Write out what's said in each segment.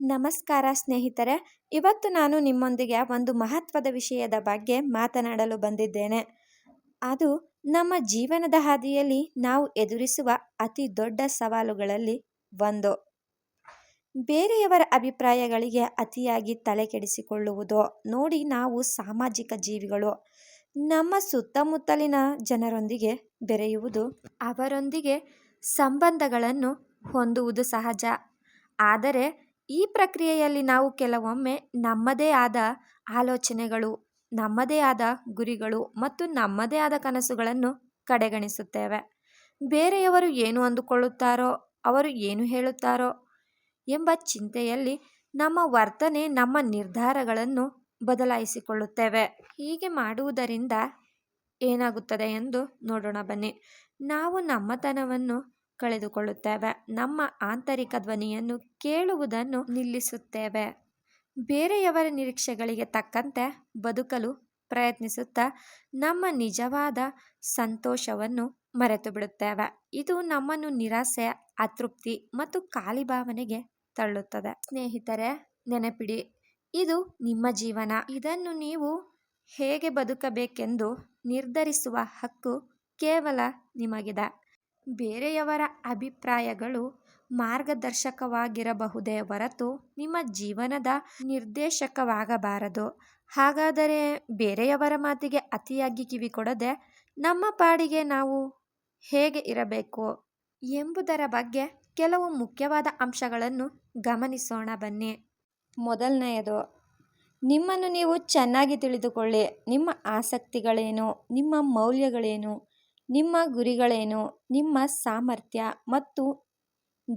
ನಮಸ್ಕಾರ ಸ್ನೇಹಿತರೆ, ಇವತ್ತು ನಾನು ನಿಮ್ಮೊಂದಿಗೆ ಒಂದು ಮಹತ್ವದ ವಿಷಯದ ಬಗ್ಗೆ ಮಾತನಾಡಲು ಬಂದಿದ್ದೇನೆ. ಅದು ನಮ್ಮ ಜೀವನದ ಹಾದಿಯಲ್ಲಿ ನಾವು ಎದುರಿಸುವ ಅತಿ ದೊಡ್ಡ ಸವಾಲುಗಳಲ್ಲಿ ಒಂದು. ಬೇರೆಯವರ ಅಭಿಪ್ರಾಯಗಳಿಗೆ ಅತಿಯಾಗಿ ತಲೆ ಕೆಡಿಸಿಕೊಳ್ಳುವುದು, ನೋಡಿ ನಾವು ಸಾಮಾಜಿಕ ಜೀವಿಗಳು. ನಮ್ಮ ಸುತ್ತಮುತ್ತಲಿನ ಜನರೊಂದಿಗೆ ಬೆರೆಯುವುದು ಅವರೊಂದಿಗೆ ಸಂಬಂಧಗಳನ್ನು ಹೊಂದುವುದು ಸಹಜ. ಆದರೆ ಈ ಪ್ರಕ್ರಿಯೆಯಲ್ಲಿ ನಾವು ಕೆಲವೊಮ್ಮೆ ನಮ್ಮದೇ ಆದ ಆಲೋಚನೆಗಳು, ನಮ್ಮದೇ ಆದ ಗುರಿಗಳು ಮತ್ತು ನಮ್ಮದೇ ಆದ ಕನಸುಗಳನ್ನು ಕಡೆಗಣಿಸುತ್ತೇವೆ. ಬೇರೆಯವರು ಏನು ಅಂದುಕೊಳ್ಳುತ್ತಾರೋ, ಅವರು ಏನು ಹೇಳುತ್ತಾರೋ ಎಂಬ ಚಿಂತೆಯಲ್ಲಿ ನಮ್ಮ ವರ್ತನೆ, ನಮ್ಮ ನಿರ್ಧಾರಗಳನ್ನು ಬದಲಾಯಿಸಿಕೊಳ್ಳುತ್ತೇವೆ. ಹೀಗೆ ಮಾಡುವುದರಿಂದ ಏನಾಗುತ್ತದೆ ಎಂದು ನೋಡೋಣ ಬನ್ನಿ. ನಾವು ನಮ್ಮತನವನ್ನು ಕಳೆದುಕೊಳ್ಳುತ್ತೇವೆ. ನಮ್ಮ ಆಂತರಿಕ ಧ್ವನಿಯನ್ನು ಕೇಳುವುದನ್ನು ನಿಲ್ಲಿಸುತ್ತೇವೆ. ಬೇರೆಯವರ ನಿರೀಕ್ಷೆಗಳಿಗೆ ತಕ್ಕಂತೆ ಬದುಕಲು ಪ್ರಯತ್ನಿಸುತ್ತಾ ನಮ್ಮ ನಿಜವಾದ ಸಂತೋಷವನ್ನು ಮರೆತು ಬಿಡುತ್ತೇವೆ ಇದು ನಮ್ಮನ್ನು ನಿರಾಸೆ, ಅತೃಪ್ತಿ ಮತ್ತು ಖಾಲಿ ಭಾವನೆಗೆ ತಳ್ಳುತ್ತದೆ. ಸ್ನೇಹಿತರೆ, ನೆನಪಿಡಿ, ಇದು ನಿಮ್ಮ ಜೀವನ. ಇದನ್ನು ನೀವು ಹೇಗೆ ಬದುಕಬೇಕೆಂದು ನಿರ್ಧರಿಸುವ ಹಕ್ಕು ಕೇವಲ ನಿಮಗಿದೆ. ಬೇರೆಯವರ ಅಭಿಪ್ರಾಯಗಳು ಮಾರ್ಗದರ್ಶಕವಾಗಿರಬಹುದೇ ಹೊರತು ನಿಮ್ಮ ಜೀವನದ ನಿರ್ದೇಶಕವಾಗಬಾರದು. ಹಾಗಾದರೆ ಬೇರೆಯವರ ಮಾತಿಗೆ ಅತಿಯಾಗಿ ಕಿವಿ ಕೊಡದೆ ನಮ್ಮ ಪಾಡಿಗೆ ನಾವು ಹೇಗೆ ಇರಬೇಕು ಎಂಬುದರ ಬಗ್ಗೆ ಕೆಲವು ಮುಖ್ಯವಾದ ಅಂಶಗಳನ್ನು ಗಮನಿಸೋಣ ಬನ್ನಿ. ಮೊದಲನೆಯದು, ನಿಮ್ಮನ್ನು ನೀವು ಚೆನ್ನಾಗಿ ತಿಳಿದುಕೊಳ್ಳಿ. ನಿಮ್ಮ ಆಸಕ್ತಿಗಳೇನು? ನಿಮ್ಮ ಮೌಲ್ಯಗಳೇನು? ನಿಮ್ಮ ಗುರಿಗಳೇನು, ನಿಮ್ಮ ಸಾಮರ್ಥ್ಯ ಮತ್ತು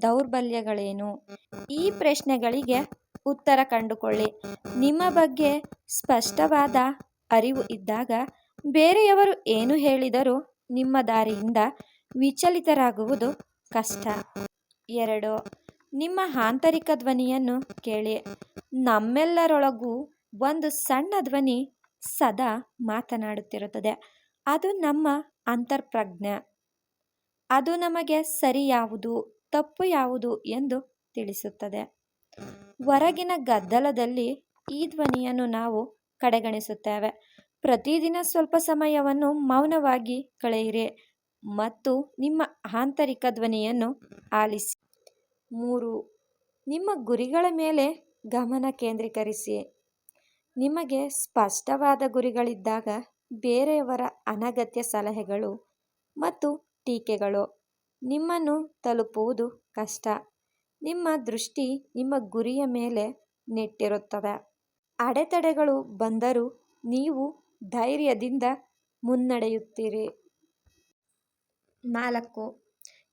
ದೌರ್ಬಲ್ಯಗಳೇನು? ಈ ಪ್ರಶ್ನೆಗಳಿಗೆ ಉತ್ತರ ಕಂಡುಕೊಳ್ಳಿ. ನಿಮ್ಮ ಬಗ್ಗೆ ಸ್ಪಷ್ಟವಾದ ಅರಿವು ಇದ್ದಾಗ ಬೇರೆಯವರು ಏನು ಹೇಳಿದರೂ ನಿಮ್ಮ ದಾರಿಯಿಂದ ವಿಚಲಿತರಾಗುವುದು ಕಷ್ಟ. ಎರಡು, ನಿಮ್ಮ ಆಂತರಿಕ ಧ್ವನಿಯನ್ನು ಕೇಳಿ. ನಮ್ಮೆಲ್ಲರೊಳಗೂ ಒಂದು ಸಣ್ಣ ಧ್ವನಿ ಸದಾ ಮಾತನಾಡುತ್ತಿರುತ್ತದೆ. ಅದು ನಮ್ಮ ಅಂತರ್ಪ್ರಜ್ಞೆ. ಅದು ನಮಗೆ ಸರಿ ಯಾವುದು, ತಪ್ಪು ಯಾವುದು ಎಂದು ತಿಳಿಸುತ್ತದೆ. ಹೊರಗಿನ ಗದ್ದಲದಲ್ಲಿ ಈ ಧ್ವನಿಯನ್ನು ನಾವು ಕಡೆಗಣಿಸುತ್ತೇವೆ. ಪ್ರತಿದಿನ ಸ್ವಲ್ಪ ಸಮಯವನ್ನು ಮೌನವಾಗಿ ಕಳೆಯಿರಿ ಮತ್ತು ನಿಮ್ಮ ಆಂತರಿಕ ಧ್ವನಿಯನ್ನು ಆಲಿಸಿ. ಮೂರು, ನಿಮ್ಮ ಗುರಿಗಳ ಮೇಲೆ ಗಮನ ಕೇಂದ್ರೀಕರಿಸಿ. ನಿಮಗೆ ಸ್ಪಷ್ಟವಾದ ಗುರಿಗಳಿದ್ದಾಗ ಬೇರೆಯವರ ಅನಗತ್ಯ ಸಲಹೆಗಳು ಮತ್ತು ಟೀಕೆಗಳು ನಿಮ್ಮನ್ನು ತಲುಪುವುದು ಕಷ್ಟ. ನಿಮ್ಮ ದೃಷ್ಟಿ ನಿಮ್ಮ ಗುರಿಯ ಮೇಲೆ ನೆಟ್ಟಿರುತ್ತದೆ ಅಡೆತಡೆಗಳು ಬಂದರೂ ನೀವು ಧೈರ್ಯದಿಂದ ಮುನ್ನಡೆಯುತ್ತೀರಿ. ನಾಲ್ಕು,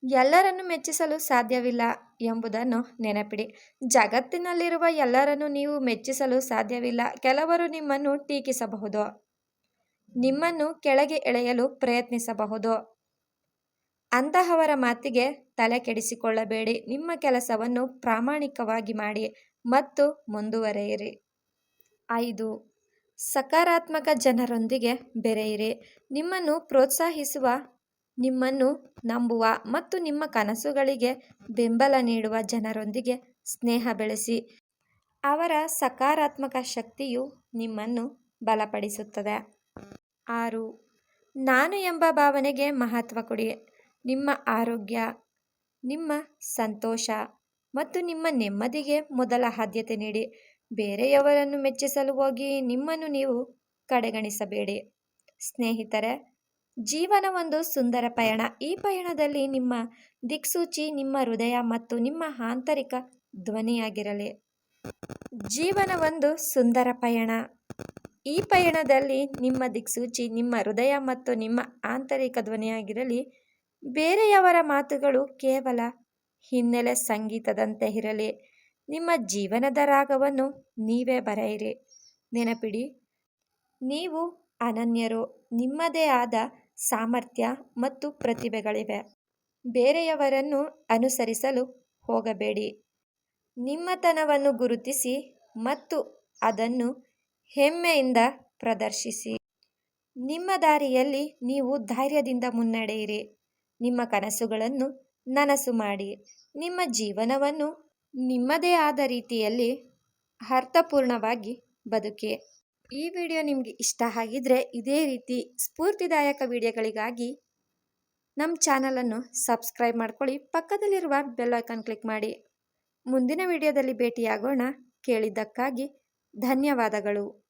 ಎಲ್ಲರನ್ನು ಮೆಚ್ಚಿಸಲು ಸಾಧ್ಯವಿಲ್ಲ ಎಂಬುದನ್ನು ನೆನಪಿಡಿ. ಜಗತ್ತಿನಲ್ಲಿರುವ ಎಲ್ಲರನ್ನು ನೀವು ಮೆಚ್ಚಿಸಲು ಸಾಧ್ಯವಿಲ್ಲ. ಕೆಲವರು ನಿಮ್ಮನ್ನು ಟೀಕಿಸಬಹುದು. ನಿಮ್ಮನ್ನು ಕೆಳಗೆ ಎಳೆಯಲು ಪ್ರಯತ್ನಿಸಬಹುದು. ಅಂತಹವರ ಮಾತಿಗೆ ತಲೆ ಕೆಡಿಸಿಕೊಳ್ಳಬೇಡಿ. ನಿಮ್ಮ ಕೆಲಸವನ್ನು ಪ್ರಾಮಾಣಿಕವಾಗಿ ಮಾಡಿ ಮತ್ತು ಮುಂದುವರೆಯಿರಿ. ಐದು. ಸಕಾರಾತ್ಮಕ ಜನರೊಂದಿಗೆ ಬೆರೆಯಿರಿ. ನಿಮ್ಮನ್ನು ಪ್ರೋತ್ಸಾಹಿಸುವ, ನಿಮ್ಮನ್ನು ನಂಬುವ ಮತ್ತು ನಿಮ್ಮ ಕನಸುಗಳಿಗೆ ಬೆಂಬಲ ನೀಡುವ ಜನರೊಂದಿಗೆ ಸ್ನೇಹ ಬೆಳೆಸಿ. ಅವರ ಸಕಾರಾತ್ಮಕ ಶಕ್ತಿಯು ನಿಮ್ಮನ್ನು ಬಲಪಡಿಸುತ್ತದೆ. ಆರು. ನಾನು ಎಂಬ ಭಾವನೆಗೆ ಮಹತ್ವ ಕೊಡಿ. ನಿಮ್ಮ ಆರೋಗ್ಯ, ನಿಮ್ಮ ಸಂತೋಷ ಮತ್ತು ನಿಮ್ಮ ನೆಮ್ಮದಿಗೆ ಮೊದಲ ಆದ್ಯತೆ ನೀಡಿ. ಬೇರೆಯವರನ್ನು ಮೆಚ್ಚಿಸಲು ಹೋಗಿ ನಿಮ್ಮನ್ನು ನೀವು ಕಡೆಗಣಿಸಬೇಡಿ. ಸ್ನೇಹಿತರೆ, ಜೀವನ ಒಂದು ಸುಂದರ ಪಯಣ. ಈ ಪಯಣದಲ್ಲಿ ನಿಮ್ಮ ದಿಕ್ಸೂಚಿ, ನಿಮ್ಮ ಹೃದಯ ಮತ್ತು ನಿಮ್ಮ ಆಂತರಿಕ ಧ್ವನಿಯಾಗಿರಲಿ. ಜೀವನ ಒಂದು ಸುಂದರ ಪಯಣ. ಈ ಪಯಣದಲ್ಲಿ ನಿಮ್ಮ ದಿಕ್ಸೂಚಿ, ನಿಮ್ಮ ಹೃದಯ ಮತ್ತು ನಿಮ್ಮ ಆಂತರಿಕ ಧ್ವನಿಯಾಗಿರಲಿ. ಬೇರೆಯವರ ಮಾತುಗಳು ಕೇವಲ ಹಿನ್ನೆಲೆ ಸಂಗೀತದಂತೆ ಇರಲಿ. ನಿಮ್ಮ ಜೀವನದ ರಾಗವನ್ನು ನೀವೇ ಬರೆಯಿರಿ. ನೆನಪಿಡಿ, ನೀವು ಅನನ್ಯರು, ನಿಮ್ಮದೇ ಆದ ಸಾಮರ್ಥ್ಯ ಮತ್ತು ಪ್ರತಿಭೆಗಳಿವೆ. ಬೇರೆಯವರನ್ನು ಅನುಸರಿಸಲು ಹೋಗಬೇಡಿ. ನಿಮ್ಮತನವನ್ನು ಗುರುತಿಸಿ ಮತ್ತು ಅದನ್ನು ಹೆಮ್ಮೆಯಿಂದ ಪ್ರದರ್ಶಿಸಿ. ನಿಮ್ಮ ದಾರಿಯಲ್ಲಿ ನೀವು ಧೈರ್ಯದಿಂದ ಮುನ್ನಡೆಯಿರಿ. ನಿಮ್ಮ ಕನಸುಗಳನ್ನು ನನಸು ಮಾಡಿ. ನಿಮ್ಮ ಜೀವನವನ್ನು ನಿಮ್ಮದೇ ಆದ ರೀತಿಯಲ್ಲಿ ಅರ್ಥಪೂರ್ಣವಾಗಿ ಬದುಕಿ. ಈ ವಿಡಿಯೋ ನಿಮಗೆ ಇಷ್ಟ ಆಗಿದ್ರೆ ಇದೇ ರೀತಿ ಸ್ಫೂರ್ತಿದಾಯಕ ವಿಡಿಯೋಗಳಿಗಾಗಿ ನಮ್ಮ ಚಾನಲನ್ನು ಸಬ್ಸ್ಕ್ರೈಬ್ ಮಾಡ್ಕೊಳ್ಳಿ. ಪಕ್ಕದಲ್ಲಿರುವ ಬೆಲ್ ಐಕಾನ್ ಕ್ಲಿಕ್ ಮಾಡಿ. ಮುಂದಿನ ವಿಡಿಯೋದಲ್ಲಿ ಭೇಟಿಯಾಗೋಣ. ಕೇಳಿದ್ದಕ್ಕಾಗಿ ಧನ್ಯವಾದಗಳು.